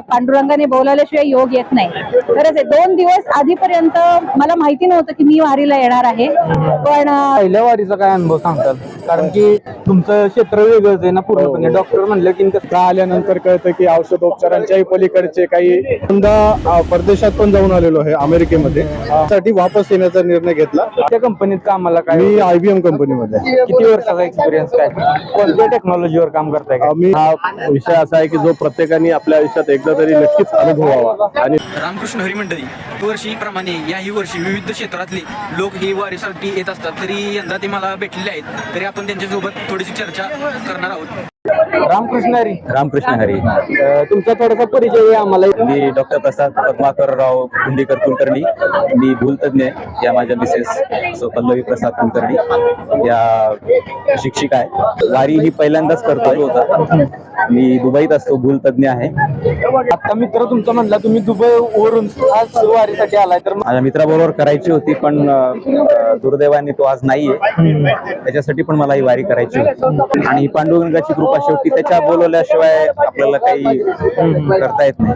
पांडुरंगाने बोलावल्याशिवाय योग येत नाही. खरंच आहे दोन दिवस आधीपर्यंत मला माहिती नव्हतं की मी वारीला येणार आहे. पण पहिल्या वारीचा काय अनुभव सांगताल? कारण की तुमचं क्षेत्र वेगळंच आहे ना पूर्णपणे. डॉक्टर म्हणलं की कसं का आल्यानंतर कळतं की औषधोपचारांच्याही पलीकडचे काही अ, परदेशात पण जाऊन आलेलो आहे अमेरिकेमध्ये. त्यासाठी वापस येण्याचा निर्णय घेतला. त्या कंपनीत कामाला काय मी आयबीएम कंपनीमध्ये आहे. किती वर्षाचा एक्सपिरियन्स काय? कोणत्या टेक्नॉलॉजीवर काम करताय? का मी हा विषय असा आहे की जो प्रत्येकाने आपल्या आयुष्यात एकदा तरी नक्कीच अनुभवावा. आणि रामकृष्ण हरी मंडळी वर्षीप्रमाणे याही वर्षी विविध क्षेत्रातले लोक ही वारीसाठी येत असतात. तरी यंदा ते मला भेटलेले आहेत. तरी आपण त्यांच्यासोबत थोडीशी चर्चा करणार आहोत. रामकृष्ण हरी. रामकृष्ण हरी. अं, तुमचा थोडासा परिचय आहे आम्हाला मी डॉक्टर प्रसाद पद्माकरराव कुंडीकर कुलकर्णी. मी भूलतज्ञ आहे. या माझ्या मिसेस सो पल्लवी प्रसाद कुलकर्णी. या शिक्षिका आहे. वारी ही पहिल्यांदाच करतो होता. मी दुबईत असतो भूलतज्ञ आहे. आता मित्र तुमचा म्हणला तुम्ही दुबई वरून आज वारीसाठी आलाय तर माझ्या मित्राबरोबर करायची होती पण अं, दुर्दैवाने तो आज नाहीये. त्याच्यासाठी पण मला ही वारी करायची होती. आणि ही पांडुरंगाची कृपा शेवटी त्याच्या बोलवल्याशिवाय आपल्याला काही करता येत नाही.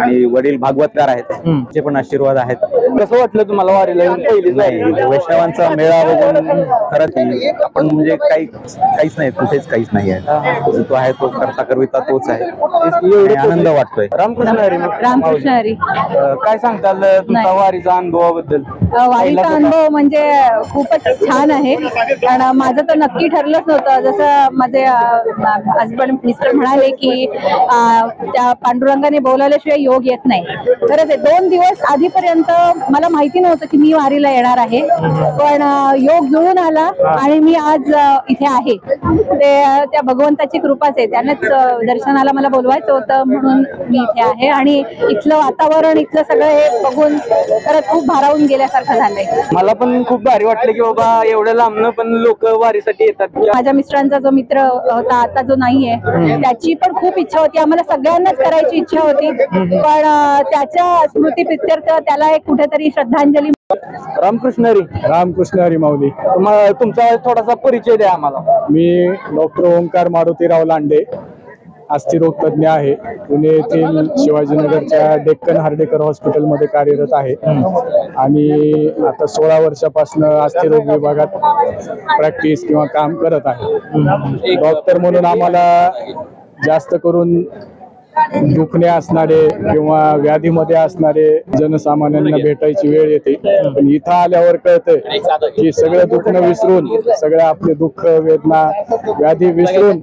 आणि वडील भागवतकार आहेत ते पण आशीर्वाद आहेत. कसं वाटलं तुम्हाला वारीला येऊन पहिलीच नाही वारी वैष्णवांचा मेळा बघून खरंच आपण म्हणजे काही काहीच नाही कुठेच काहीच नाही आहे. जो तो आहे तो करता करविता तोच आहे. आनंद वाटतोय. रामकृष्ण हरी रामकृष्ण हरी. काय सांगताल तुमचा. वारीचा अनुभवाबद्दल? वारीचा अनुभव म्हणजे खूपच छान आहे. कारण माझं तर नक्की ठरलंच नव्हतं. जसं माझे हजबंड मिस्टर म्हणाले की त्या पांडुरंगाने बोलावल्याशिवाय योग येत नाही. खरंच आहे दोन दिवस आधीपर्यंत मला माहिती नव्हतं की मी वारीला येणार आहे. पण योग जुळून आला आणि मी आज इथे आहे. ते त्या भगवंताची कृपाच आहे. त्यानेच दर्शनाला मला बोलवायचं होतं म्हणून मी इथे आहे. आणि इथलं वातावरण इथलं सगळं हे बघून खरंच खूप भारावून गेल्यासारखं झालंय. मला पण खूप भारी वाटलं की बाबा एवढ्या लांबनं पण लोक वारीसाठी येतात. माझ्या मिस्टरांचा जो मित्र होता आता जो नाहीये. त्याची पण खूप इच्छा होती. आम्हाला सगळ्यांनाच करायची इच्छा होती. पण त्याच्या स्मृती प्रित्यर्थ त्याला एक कुठेतरी श्रद्धांजली रामकृष्ण हरी. रामकृष्ण हरी माऊली. तुमचा थोडासा परिचय द्या आम्हाला. मी डॉक्टर ओंकार मारुतीराव लांडे. अस्थिरोग तज्ज्ञ आहे. पुणे येथील शिवाजीनगरच्या डेक्कन हार्डेकर हॉस्पिटलमध्ये कार्यरत आहे. आणि आता सोळा वर्षापासून अस्थिरोग विभागात प्रॅक्टिस किंवा काम करत आहे. डॉक्टर म्हणून आम्हाला जास्त करून दुखणे असणारे किंवा व्याधीमध्ये असणारे जनसामान्यांना भेटायची वेळ येते. पण इथं आल्यावर कळतंय की सगळं दुखणं विसरून सगळ्या आपले दुःख वेदना व्याधी विसरून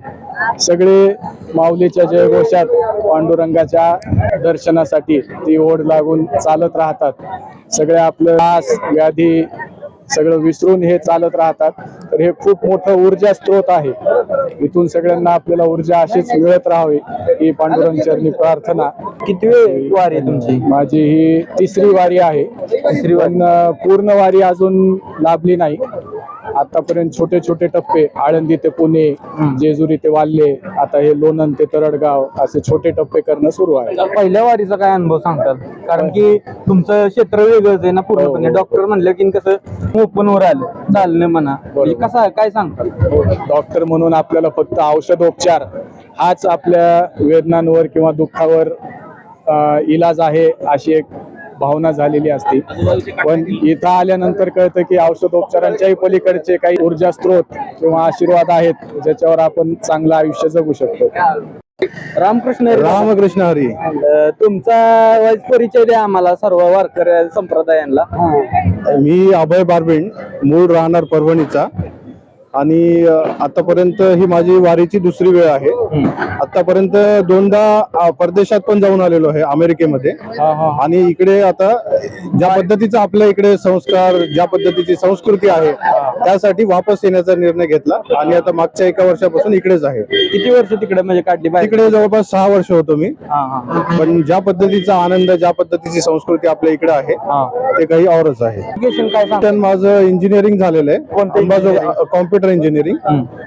सगळे माऊलीच्या जयघोषात पांडुरंगाच्या दर्शनासाठी ती ओढ लागून चालत राहतात. सगळे आपलं त्रास व्याधी सगळं विसरून हे चालत राहतात. तर हे खूप मोठं ऊर्जा स्त्रोत आहे. इथून सगळ्यांना आपल्याला ऊर्जा अशीच मिळत राहावी ही पांडुरंग चरणी प्रार्थना. किती वेळ वारी तुमची? माझी ही तिसरी वारी आहे. तिसरी पूर्ण वारी अजून लाभली नाही. आतापर्यंत छोटे छोटे टप्पे आळंदी ते पुणे जेजुरी ते वाल्ले आता हे लोणंद ते तरडगाव असे छोटे टप्पे करणं सुरू आहे. पहिल्या वारीचा काय अनुभव सांगताल? कारण की तुमचं क्षेत्र वेगळंच आहे ना पूर्णपणे. हो. डॉक्टर म्हणलं की कसं ओपन वर आलं चालणं म्हणा. म्हणजे कसं काय सांगताल? डॉक्टर म्हणून आपल्याला फक्त औषधोपचार हाच आपल्या वेदनांवर किंवा दुःखावर इलाज आहे अशी एक भावना झालेली असते. पण इथं आल्यानंतर कळतं की औषधोपचारांच्याही पलीकडचे काही ऊर्जा स्त्रोत किंवा आशीर्वाद आहेत ज्याच्यावर आपण चांगलं आयुष्य जगू शकतो. रामकृष्ण हरी. रामकृष्ण हरी. तुमचा वाईज परिचय द्या आम्हाला सर्व वारकरी संप्रदायांना. मी अभय बारबिंड मूळ राहणार परभणीचा. आणि आतापर्यंत ही माझी वारीची दुसरी वेळ आहे. आतापर्यंत दोनदा परदेशात पण जाऊन आलेलो आहे अमेरिकेमध्ये. आणि इकडे आता ज्या पद्धतीचा आपल्या इकडे संस्कार ज्या पद्धतीची संस्कृती आहे त्यासाठी वापस येण्याचा निर्णय घेतला आणि आता मागच्या एका वर्षापासून इकडेच आहे. किती वर्ष तिकडे म्हणजे काढली बाहेर? तिकडे जवळपास सहा वर्ष होतो मी. हा हा पण ज्या पद्धतीचा आनंद ज्या पद्धतीची संस्कृती आपल्या इकडे आहे हा. ते काही औरच आहे. एज्युकेशन काय सांग शिक्षण माझं इंजिनिअरिंग झालेलं आहे. अंबाजोगाई कॉम्प्युटर इंजिनिअरिंग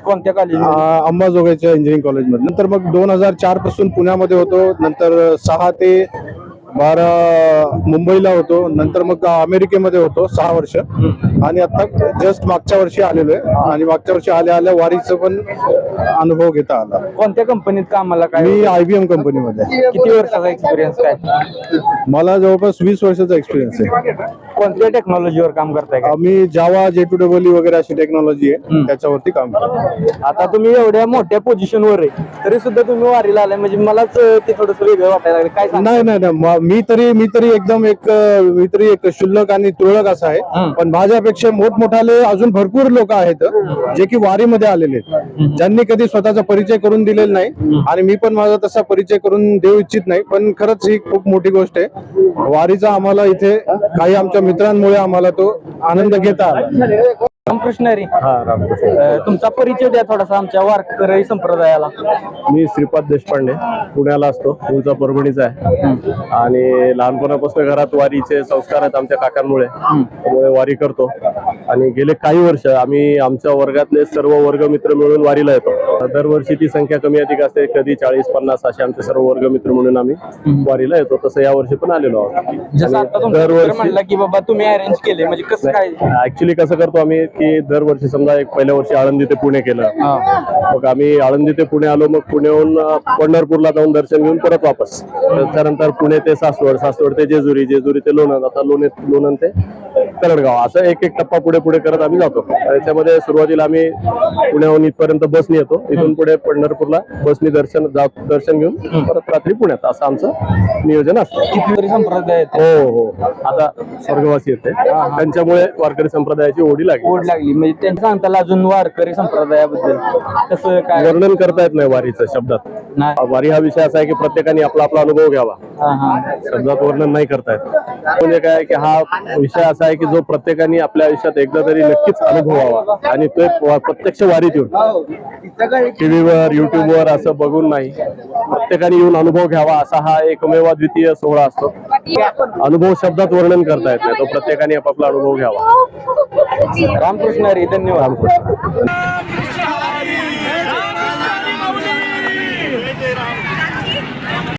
कोणत्या कॉलेज अंबाजोगाईच्या इंजिनिअरिंग कॉलेजमध्ये नंतर मग दोन हजार चारपासून पुण्यामध्ये होतो. नंतर सहा ते बारा मुंबईला होतो नंतर मग अमेरिकेमध्ये होतो सहा वर्ष. आणि आता जस्ट मागच्या वर्षी आलेलो आहे. आणि मागच्या वर्षी आल्या आल्या वारीचं पण अनुभव घेता आला. कोणत्या कंपनीत कामाला काय मी आयबीएम कंपनीमध्ये. किती वर्षाचा एक्सपिरियन्स काय? मला जवळपास वीस वर्षाचा एक्सपिरियन्स आहे. कोणत्या टेक्नॉलॉजीवर काम करताय काय आम्ही जावा जे टू डबल वगैरे अशी टेक्नॉलॉजी आहे. त्याच्यावरती काम करतो. आता तुम्ही एवढ्या मोठ्या पोझिशनवर आहे तरी सुद्धा तुम्ही वारीला आलाय. म्हणजे मलाच ते थोडस वेगळं वाटायला लागलं. काय नाही नाही नाही. म- तरी मी तरी एकदम एक मी तरी एक शुल्लक आणि तुरळक असा आहे. पण माझ्यापेक्षा मोठमोठाले अजून भरपूर लोक आहेत जे की वारीमध्ये आलेले आहेत. ज्यांनी कधी स्वतःचा परिचय करून दिलेला नाही आणि मी पण माझा तसा परिचय करून देऊ इच्छित नाही. पण खरंच ही खूप मोठी गोष्ट आहे. वारीचा आम्हाला इथे काही आमच्या मित्रांमुळे आम्हाला तो आनंद घेता आला. रामकृष्ण हरी हा रामकृष्ण. तुमचा परिचय द्या थोडासा आमच्या वारकरी संप्रदायाला. मी श्रीपाद देशपांडे पुण्याला असतो. मूळचा परभणीचा आहे. आणि लहानपणापासून घरात वारीचे संस्कार आहेत आमच्या काकांमुळे. त्यामुळे वारी करतो. आणि गेले काही वर्ष आम्ही आमच्या वर्गातले सर्व वर्गमित्र मिळून वारीला येतो. दरवर्षी ती संख्या कमी अधिक असते. कधी चाळीस पन्नास असे आमचे सर्व वर्गमित्र म्हणून आम्ही वारीला येतो. तसं या वर्षी पण आलेलो आहोत. दरवर्षी म्हणलं की बाबा तुम्ही अरेंज केले. म्हणजे कसं काय? ऍक्च्युली कसं करतो आम्ही की दरवर्षी समजा एक पहिल्या वर्षी आळंदी ते पुणे केलं. मग आम्ही आळंदी ते पुणे आलो मग पुण्याहून पंढरपूरला जाऊन दर्शन घेऊन परत वापस. त्यानंतर पुणे ते सासवड सासवड ते जेजुरी जेजुरी ते लोणंद. आता लोणे लोणंद ते तरडगाव असं एक एक टप्पा पुढे पुढे करत आम्ही जातो. त्याच्यामध्ये सुरुवातीला आम्ही पुण्याहून इथपर्यंत बसने येतो. इथून पुढे पंढरपूरला बसने दर्शन दर्शन घेऊन परत रात्री पुण्यात असं आमचं नियोजन असतं. संप्रदाय हो हो. आता स्वर्गवासी येते त्यांच्यामुळे वारकरी संप्रदायाची ओढी लागली. ओढ लागली. म्हणजे त्यांचं सांगताल अजून वारकरी संप्रदायाबद्दल. कसं काय? वर्णन करता येत नाही वारीचं शब्दात. वारी हा विषय असा आहे की प्रत्येकाने आपला आपला अनुभव घ्यावा. शब्दात वर्णन नाही करता येत. म्हणजे काय की हा विषय असा आहे की जो प्रत्येकाने आपल्या आयुष्यात एकदा तरी नक्कीच अनुभवावा. आणि तो प्रत्यक्ष वारीत येऊन. टीव्हीवर युट्यूबवर असं बघून नाही. प्रत्येकाने येऊन अनुभव घ्यावा असा हा एकमेव द्वितीय सोहळा असतो. अनुभव शब्दात वर्णन करता येत नाही. तो प्रत्येकाने आपापला अनुभव घ्यावा. रामकृष्ण हरी धन्यवाद.